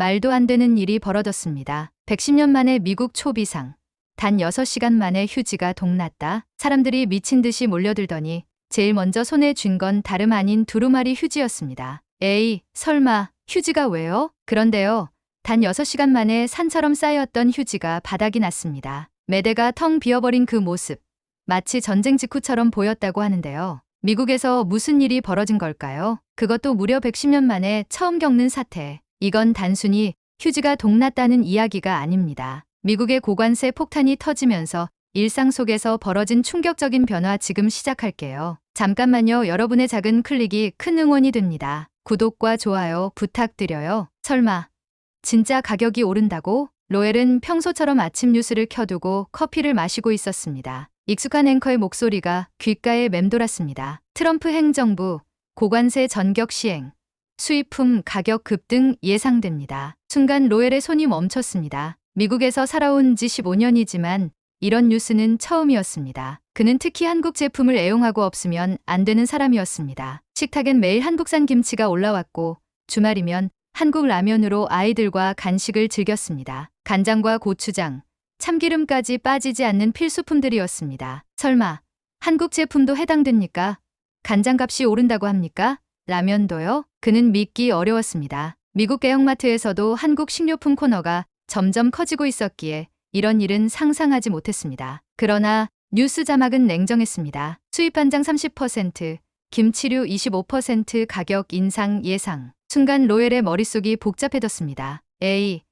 말도 안 되는 일이 벌어졌습니다. 110년 만에 미국 초비상. 단 6시간 만에 휴지가 동났다. 사람들이 미친 듯이 몰려들더니 제일 먼저 손에 쥔 건 다름 아닌 두루마리 휴지였습니다. 에이, 설마 휴지가 왜요? 그런데요. 단 6시간 만에 산처럼 쌓였던 휴지가 바닥이 났습니다. 매대가 텅 비어버린 그 모습. 마치 전쟁 직후처럼 보였다고 하는데요. 미국에서 무슨 일이 벌어진 걸까요? 그것도 무려 110년 만에 처음 겪는 사태. 이건 단순히 휴지가 동났다는 이야기가 아닙니다. 미국의 고관세 폭탄이 터지면서 일상 속에서 벌어진 충격적인 변화 지금 시작할게요. 잠깐만요. 여러분의 작은 클릭이 큰 응원이 됩니다. 구독과 좋아요 부탁드려요. 설마 진짜 가격이 오른다고? 로엘은 평소처럼 아침 뉴스를 켜두고 커피를 마시고 있었습니다. 익숙한 앵커의 목소리가 귓가에 맴돌았습니다. 트럼프 행정부 고관세 전격 시행, 수입품 가격 급등 예상됩니다. 순간 로엘의 손이 멈췄습니다. 미국에서 살아온 지 15년이지만 이런 뉴스는 처음이었습니다. 그는 특히 한국 제품을 애용하고 없으면 안 되는 사람이었습니다. 식탁엔 매일 한국산 김치가 올라왔고 주말이면 한국 라면으로 아이들과 간식을 즐겼습니다. 간장과 고추장, 참기름까지 빠지지 않는 필수품들이었습니다. 설마 한국 제품도 해당됩니까? 간장값이 오른다고 합니까? 라면도요? 그는 믿기 어려웠습니다. 미국 대형마트에서도 한국 식료품 코너가 점점 커지고 있었기에 이런 일은 상상하지 못했습니다. 그러나 뉴스 자막은 냉정했습니다. 수입 반장 30%, 김치류 25% 가격 인상 예상. 순간 로엘의 머릿속이 복잡해졌습니다. 에이,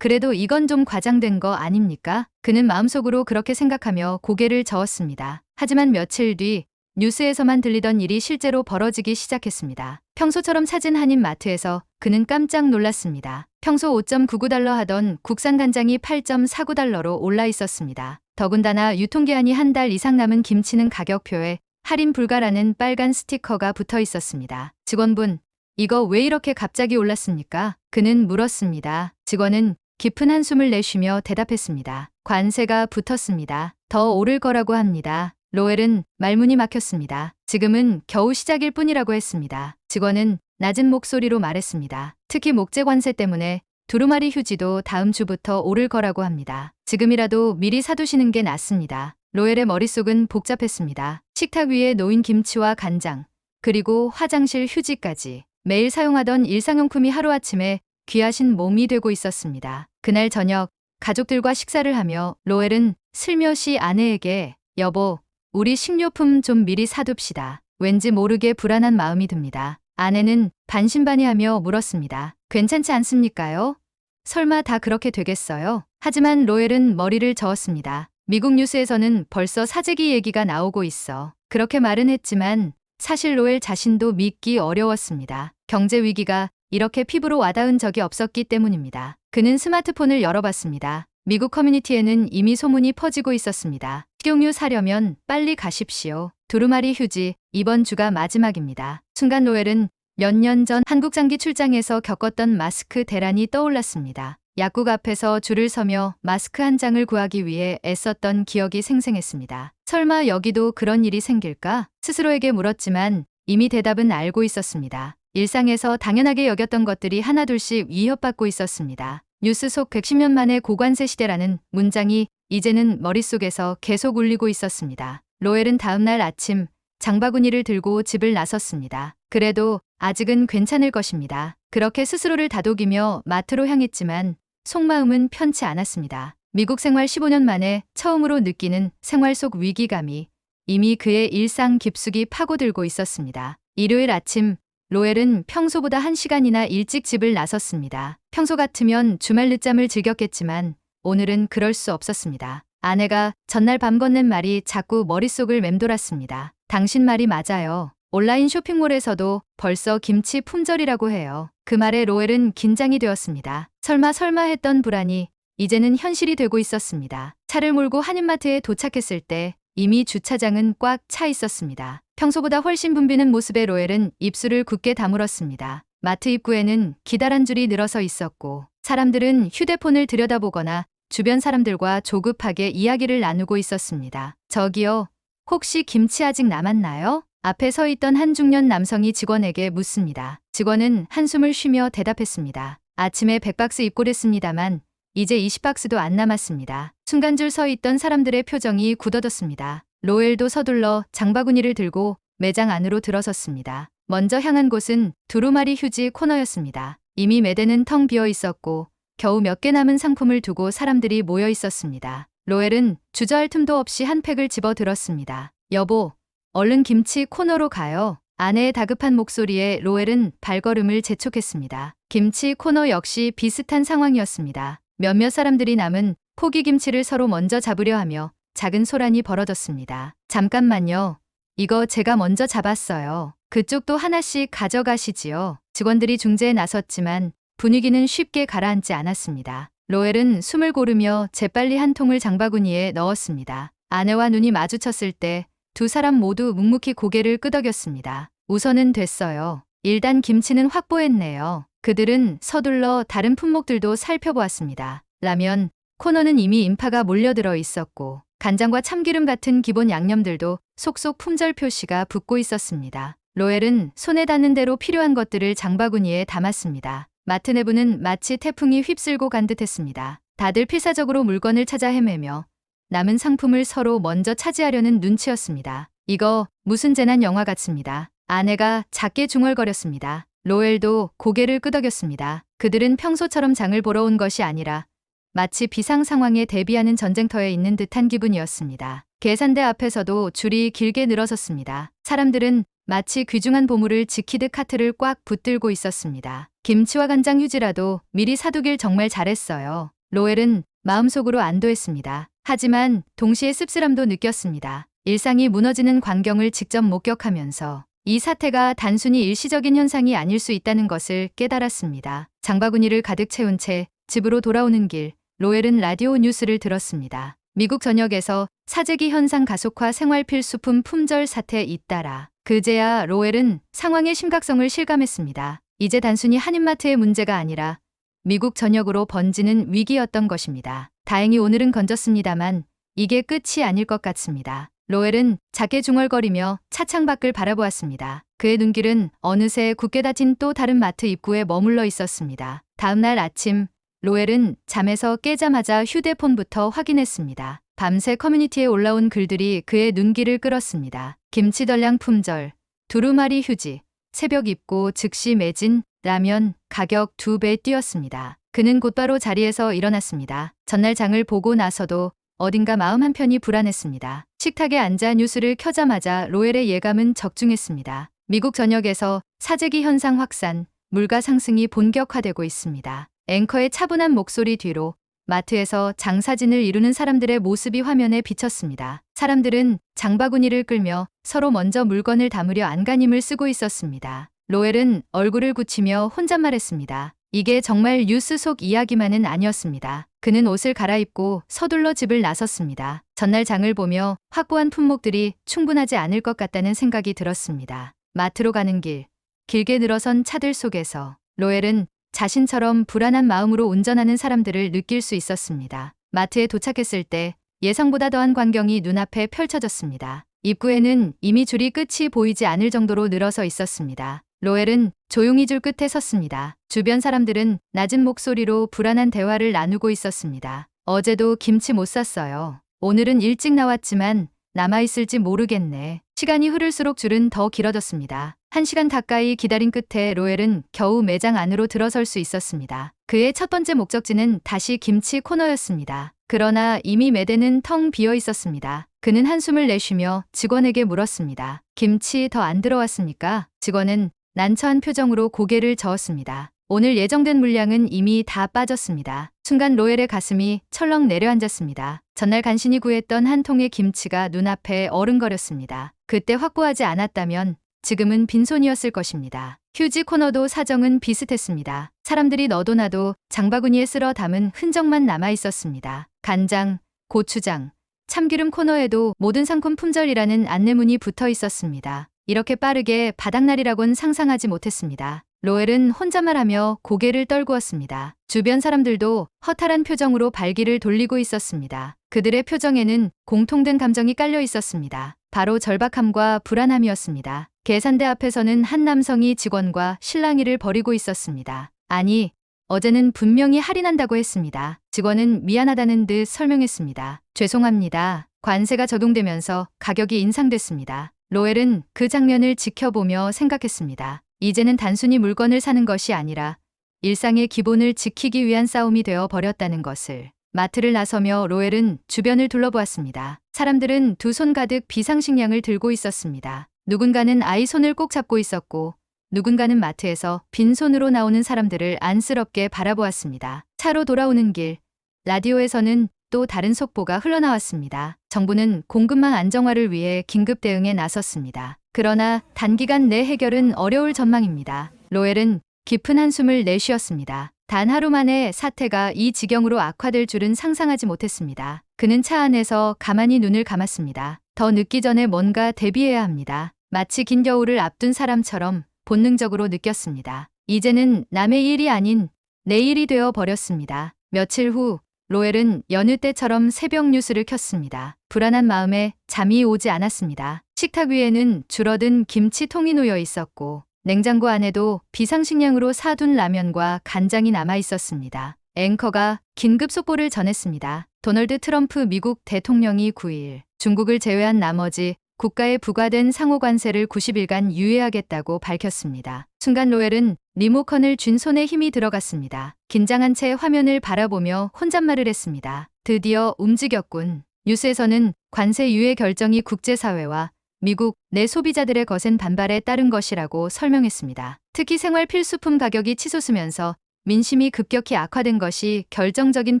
그래도 이건 좀 과장된 거 아닙니까? 그는 마음속으로 그렇게 생각하며 고개를 저었습니다. 하지만 며칠 뒤 뉴스에서만 들리던 일이 실제로 벌어지기 시작했습니다. 평소처럼 찾은 한인 마트에서 그는 깜짝 놀랐습니다. 평소 5.99달러 하던 국산 간장이 8.49달러로 올라 있었습니다. 더군다나 유통기한이 한 달 이상 남은 김치는 가격표에 할인 불가라는 빨간 스티커가 붙어 있었습니다. 직원분, 이거 왜 이렇게 갑자기 올랐습니까? 그는 물었습니다. 직원은 깊은 한숨을 내쉬며 대답했습니다. 관세가 붙었습니다. 더 오를 거라고 합니다. 로엘은 말문이 막혔습니다. 지금은 겨우 시작일 뿐이라고 했습니다. 직원은 낮은 목소리로 말했습니다. 특히 목재 관세 때문에 두루마리 휴지도 다음 주부터 오를 거라고 합니다. 지금이라도 미리 사두시는 게 낫습니다. 로엘의 머릿속은 복잡했습니다. 식탁 위에 놓인 김치와 간장, 그리고 화장실 휴지까지 매일 사용하던 일상용품이 하루아침에 귀하신 몸이 되고 있었습니다. 그날 저녁 가족들과 식사를 하며 로엘은 슬며시 아내에게 여보, 우리 식료품 좀 미리 사둡시다. 왠지 모르게 불안한 마음이 듭니다. 아내는 반신반의하며 물었습니다. 괜찮지 않습니까요? 설마 다 그렇게 되겠어요? 하지만 로엘은 머리를 저었습니다. 미국 뉴스에서는 벌써 사재기 얘기가 나오고 있어. 그렇게 말은 했지만 사실 로엘 자신도 믿기 어려웠습니다. 경제 위기가 이렇게 피부로 와닿은 적이 없었기 때문입니다. 그는 스마트폰을 열어봤습니다. 미국 커뮤니티에는 이미 소문이 퍼지고 있었습니다. 식용유 사려면 빨리 가십시오. 두루마리 휴지, 이번 주가 마지막입니다. 순간 노엘은 몇 년 전 한국 장기 출장에서 겪었던 마스크 대란이 떠올랐습니다. 약국 앞에서 줄을 서며 마스크 한 장을 구하기 위해 애썼던 기억이 생생했습니다. 설마 여기도 그런 일이 생길까? 스스로에게 물었지만 이미 대답은 알고 있었습니다. 일상에서 당연하게 여겼던 것들이 하나둘씩 위협받고 있었습니다. 뉴스 속 110년 만의 고관세 시대라는 문장이 이제는 머릿속에서 계속 울리고 있었습니다. 로엘은 다음날 아침 장바구니를 들고 집을 나섰습니다. 그래도 아직은 괜찮을 것입니다. 그렇게 스스로를 다독이며 마트로 향했지만 속마음은 편치 않았습니다. 미국 생활 15년 만에 처음으로 느끼는 생활 속 위기감이 이미 그의 일상 깊숙이 파고들고 있었습니다. 일요일 아침 로엘은 평소보다 1시간이나 일찍 집을 나섰습니다. 평소 같으면 주말 늦잠을 즐겼겠지만 오늘은 그럴 수 없었습니다. 아내가 전날 밤 건넨 말이 자꾸 머릿속을 맴돌았습니다. 당신 말이 맞아요. 온라인 쇼핑몰에서도 벌써 김치 품절이라고 해요. 그 말에 로엘은 긴장이 되었습니다. 설마 설마 했던 불안이 이제는 현실이 되고 있었습니다. 차를 몰고 한인마트에 도착했을 때 이미 주차장은 꽉 차 있었습니다. 평소보다 훨씬 붐비는 모습의 로엘은 입술을 굳게 다물었습니다. 마트 입구에는 기다란 줄이 늘어서 있었고 사람들은 휴대폰을 들여다보거나 주변 사람들과 조급하게 이야기를 나누고 있었습니다. 저기요, 혹시 김치 아직 남았나요? 앞에 서 있던 한 중년 남성이 직원에게 묻습니다. 직원은 한숨을 쉬며 대답했습니다. 아침에 100박스 입고됐습니다만 이제 20박스도 안 남았습니다. 순간 줄 서 있던 사람들의 표정이 굳어졌습니다. 로엘도 서둘러 장바구니를 들고 매장 안으로 들어섰습니다. 먼저 향한 곳은 두루마리 휴지 코너였습니다. 이미 매대는 텅 비어 있었고 겨우 몇 개 남은 상품을 두고 사람들이 모여 있었습니다. 로엘은 주저할 틈도 없이 한 팩을 집어 들었습니다. 여보, 얼른 김치 코너로 가요. 아내의 다급한 목소리에 로엘은 발걸음을 재촉했습니다. 김치 코너 역시 비슷한 상황이었습니다. 몇몇 사람들이 남은 포기 김치를 서로 먼저 잡으려 하며 작은 소란이 벌어졌습니다. 잠깐만요. 이거 제가 먼저 잡았어요. 그쪽도 하나씩 가져가시지요. 직원들이 중재에 나섰지만 분위기는 쉽게 가라앉지 않았습니다. 로엘은 숨을 고르며 재빨리 한 통을 장바구니에 넣었습니다. 아내와 눈이 마주쳤을 때 두 사람 모두 묵묵히 고개를 끄덕였습니다. 우선은 됐어요. 일단 김치는 확보했네요. 그들은 서둘러 다른 품목들도 살펴보았습니다. 라면, 코너는 이미 인파가 몰려들어 있었고 간장과 참기름 같은 기본 양념들도 속속 품절 표시가 붙고 있었습니다. 로엘은 손에 닿는 대로 필요한 것들을 장바구니에 담았습니다. 마트 내부는 마치 태풍이 휩쓸고 간 듯했습니다. 다들 필사적으로 물건을 찾아 헤매며 남은 상품을 서로 먼저 차지하려는 눈치였습니다. 이거 무슨 재난 영화 같습니다. 아내가 작게 중얼거렸습니다. 로엘도 고개를 끄덕였습니다. 그들은 평소처럼 장을 보러 온 것이 아니라 마치 비상 상황에 대비하는 전쟁터에 있는 듯한 기분이었습니다. 계산대 앞에서도 줄이 길게 늘어섰습니다. 사람들은 마치 귀중한 보물을 지키듯 카트를 꽉 붙들고 있었습니다. 김치와 간장 휴지라도 미리 사두길 정말 잘했어요. 로엘은 마음속으로 안도했습니다. 하지만 동시에 씁쓸함도 느꼈습니다. 일상이 무너지는 광경을 직접 목격하면서 이 사태가 단순히 일시적인 현상이 아닐 수 있다는 것을 깨달았습니다. 장바구니를 가득 채운 채 집으로 돌아오는 길, 로엘은 라디오 뉴스를 들었습니다. 미국 전역에서 사재기 현상 가속화 생활 필수품 품절 사태 잇따라 그제야 로엘은 상황의 심각성을 실감했습니다. 이제 단순히 한인마트의 문제가 아니라 미국 전역으로 번지는 위기였던 것입니다. 다행히 오늘은 건졌습니다만 이게 끝이 아닐 것 같습니다. 로엘은 작게 중얼거리며 차창 밖을 바라보았습니다. 그의 눈길은 어느새 굳게 닫힌 또 다른 마트 입구에 머물러 있었습니다. 다음 날 아침 로엘은 잠에서 깨자마자 휴대폰부터 확인했습니다. 밤새 커뮤니티에 올라온 글들이 그의 눈길을 끌었습니다. 김치덜량 품절, 두루마리 휴지, 새벽 입고 즉시 매진, 라면, 가격 두 배 뛰었습니다. 그는 곧바로 자리에서 일어났습니다. 전날 장을 보고 나서도 어딘가 마음 한편이 불안했습니다. 식탁에 앉아 뉴스를 켜자마자 로엘의 예감은 적중했습니다. 미국 전역에서 사재기 현상 확산, 물가 상승이 본격화되고 있습니다. 앵커의 차분한 목소리 뒤로 마트에서 장사진을 이루는 사람들의 모습이 화면에 비쳤습니다. 사람들은 장바구니를 끌며 서로 먼저 물건을 담으려 안간힘을 쓰고 있었습니다. 로엘은 얼굴을 굳히며 혼잣말했습니다. 이게 정말 뉴스 속 이야기만은 아니었습니다. 그는 옷을 갈아입고 서둘러 집을 나섰습니다. 전날 장을 보며 확보한 품목들이 충분하지 않을 것 같다는 생각이 들었습니다. 마트로 가는 길, 길게 늘어선 차들 속에서 로엘은 자신처럼 불안한 마음으로 운전하는 사람들을 느낄 수 있었습니다. 마트에 도착했을 때 예상보다 더한 광경이 눈앞에 펼쳐졌습니다. 입구에는 이미 줄이 끝이 보이지 않을 정도로 늘어서 있었습니다. 로엘은 조용히 줄 끝에 섰습니다. 주변 사람들은 낮은 목소리로 불안한 대화를 나누고 있었습니다. 어제도 김치 못 샀어요. 오늘은 일찍 나왔지만 남아있을지 모르겠네. 시간이 흐를수록 줄은 더 길어졌습니다. 한 시간 가까이 기다린 끝에 로엘은 겨우 매장 안으로 들어설 수 있었습니다. 그의 첫 번째 목적지는 다시 김치 코너였습니다. 그러나 이미 매대는 텅 비어 있었습니다. 그는 한숨을 내쉬며 직원에게 물었습니다. 김치 더 안 들어왔습니까? 직원은 난처한 표정으로 고개를 저었습니다. 오늘 예정된 물량은 이미 다 빠졌습니다. 순간 로엘의 가슴이 철렁 내려앉았습니다. 전날 간신히 구했던 한 통의 김치가 눈앞에 어른거렸습니다. 그때 확보하지 않았다면 지금은 빈손이었을 것입니다. 휴지 코너도 사정은 비슷했습니다. 사람들이 너도 나도 장바구니에 쓸어 담은 흔적만 남아 있었습니다. 간장, 고추장, 참기름 코너에도 모든 상품 품절이라는 안내문이 붙어 있었습니다. 이렇게 빠르게 바닥날이라곤 상상하지 못했습니다. 로엘은 혼잣말 하며 고개를 떨구었습니다. 주변 사람들도 허탈한 표정으로 발길을 돌리고 있었습니다. 그들의 표정에는 공통된 감정이 깔려 있었습니다. 바로 절박함과 불안함이었습니다. 계산대 앞에서는 한 남성이 직원과 실랑이를 벌이고 있었습니다. 아니, 어제는 분명히 할인한다고 했습니다. 직원은 미안하다는 듯 설명했습니다. 죄송합니다. 관세가 적용되면서 가격이 인상됐습니다. 로엘은 그 장면을 지켜보며 생각했습니다. 이제는 단순히 물건을 사는 것이 아니라 일상의 기본을 지키기 위한 싸움이 되어 버렸다는 것을. 마트를 나서며 로엘은 주변을 둘러보았습니다. 사람들은 두 손 가득 비상식량을 들고 있었습니다. 누군가는 아이 손을 꼭 잡고 있었고 누군가는 마트에서 빈손으로 나오는 사람들을 안쓰럽게 바라보았습니다. 차로 돌아오는 길, 라디오에서는 또 다른 속보가 흘러나왔습니다. 정부는 공급망 안정화를 위해 긴급 대응에 나섰습니다. 그러나 단기간 내 해결은 어려울 전망입니다. 로엘은 깊은 한숨을 내쉬었습니다. 단 하루 만에 사태가 이 지경으로 악화될 줄은 상상하지 못했습니다. 그는 차 안에서 가만히 눈을 감았습니다. 더 늦기 전에 뭔가 대비해야 합니다. 마치 긴 겨울을 앞둔 사람처럼 본능적으로 느꼈습니다. 이제는 남의 일이 아닌 내 일이 되어 버렸습니다. 며칠 후 로엘은 여느 때처럼 새벽 뉴스를 켰습니다. 불안한 마음에 잠이 오지 않았습니다. 식탁 위에는 줄어든 김치통이 놓여 있었고 냉장고 안에도 비상식량으로 사둔 라면과 간장이 남아 있었습니다. 앵커가 긴급 속보를 전했습니다. 도널드 트럼프 미국 대통령이 9일 중국을 제외한 나머지 국가에 부과된 상호 관세를 90일간 유예하겠다고 밝혔습니다. 순간 로엘은 리모컨을 쥔 손에 힘이 들어갔습니다. 긴장한 채 화면을 바라보며 혼잣말을 했습니다. 드디어 움직였군. 뉴스에서는 관세 유예 결정이 국제사회와 미국 내 소비자들의 거센 반발에 따른 것이라고 설명했습니다. 특히 생활 필수품 가격이 치솟으면서 민심이 급격히 악화된 것이 결정적인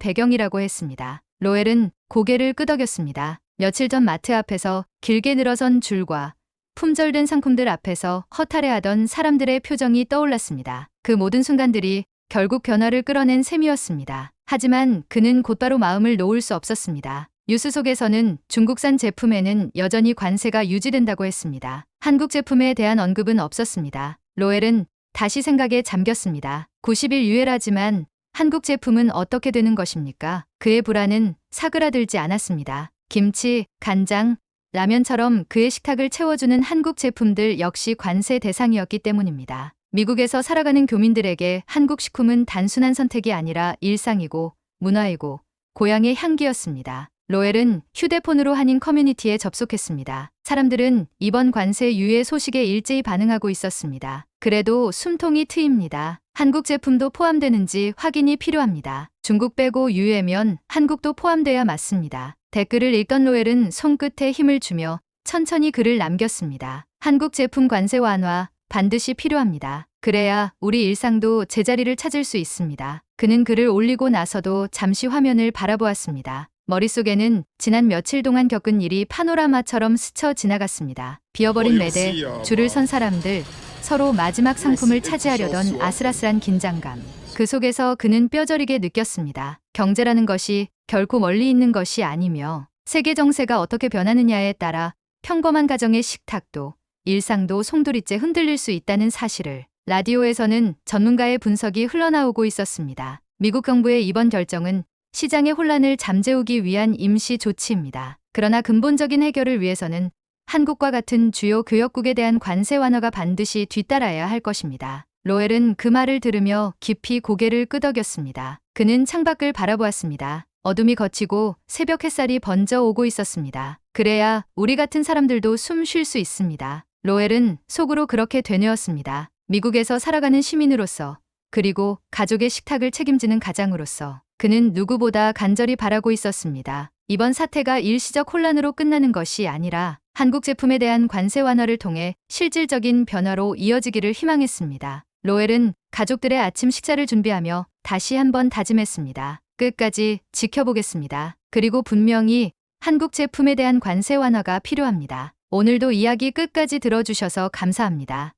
배경이라고 했습니다. 로엘은 고개를 끄덕였습니다. 며칠 전 마트 앞에서 길게 늘어선 줄과 품절된 상품들 앞에서 허탈해하던 사람들의 표정이 떠올랐습니다. 그 모든 순간들이 결국 변화를 끌어낸 셈이었습니다. 하지만 그는 곧바로 마음을 놓을 수 없었습니다. 뉴스 속에서는 중국산 제품에는 여전히 관세가 유지된다고 했습니다. 한국 제품에 대한 언급은 없었습니다. 로엘은 다시 생각에 잠겼습니다. 90일 유예라지만 한국 제품은 어떻게 되는 것입니까? 그의 불안은 사그라들지 않았습니다. 김치, 간장, 라면처럼 그의 식탁을 채워주는 한국 제품들 역시 관세 대상이었기 때문입니다. 미국에서 살아가는 교민들에게 한국 식품은 단순한 선택이 아니라 일상이고 문화이고 고향의 향기였습니다. 로엘은 휴대폰으로 한인 커뮤니티에 접속했습니다. 사람들은 이번 관세 유예 소식에 일제히 반응하고 있었습니다. 그래도 숨통이 트입니다. 한국 제품도 포함되는지 확인이 필요합니다. 중국 빼고 유예면 한국도 포함돼야 맞습니다. 댓글을 읽던 로엘은 손끝에 힘을 주며 천천히 글을 남겼습니다. 한국 제품 관세 완화 반드시 필요합니다. 그래야 우리 일상도 제자리를 찾을 수 있습니다. 그는 글을 올리고 나서도 잠시 화면을 바라보았습니다. 머릿속에는 지난 며칠 동안 겪은 일이 파노라마처럼 스쳐 지나갔습니다. 비어버린 매대, 줄을 선 사람들, 서로 마지막 상품을 차지하려던 아슬아슬한 긴장감. 그 속에서 그는 뼈저리게 느꼈습니다. 경제라는 것이 결코 멀리 있는 것이 아니며 세계 정세가 어떻게 변하느냐에 따라 평범한 가정의 식탁도 일상도 송두리째 흔들릴 수 있다는 사실을 라디오에서는 전문가의 분석이 흘러나오고 있었습니다. 미국 정부의 이번 결정은 시장의 혼란을 잠재우기 위한 임시 조치입니다. 그러나 근본적인 해결을 위해서는 한국과 같은 주요 교역국에 대한 관세 완화가 반드시 뒤따라야 할 것입니다. 로엘은 그 말을 들으며 깊이 고개를 끄덕였습니다. 그는 창밖을 바라보았습니다. 어둠이 걷히고 새벽 햇살이 번져 오고 있었습니다. 그래야 우리 같은 사람들도 숨 쉴 수 있습니다. 로엘은 속으로 그렇게 되뇌었습니다. 미국에서 살아가는 시민으로서 그리고 가족의 식탁을 책임지는 가장으로서 그는 누구보다 간절히 바라고 있었습니다. 이번 사태가 일시적 혼란으로 끝나는 것이 아니라 한국 제품에 대한 관세 완화를 통해 실질적인 변화로 이어지기를 희망했습니다. 로엘은 가족들의 아침 식사를 준비하며 다시 한번 다짐했습니다. 끝까지 지켜보겠습니다. 그리고 분명히 한국 제품에 대한 관세 완화가 필요합니다. 오늘도 이야기 끝까지 들어주셔서 감사합니다.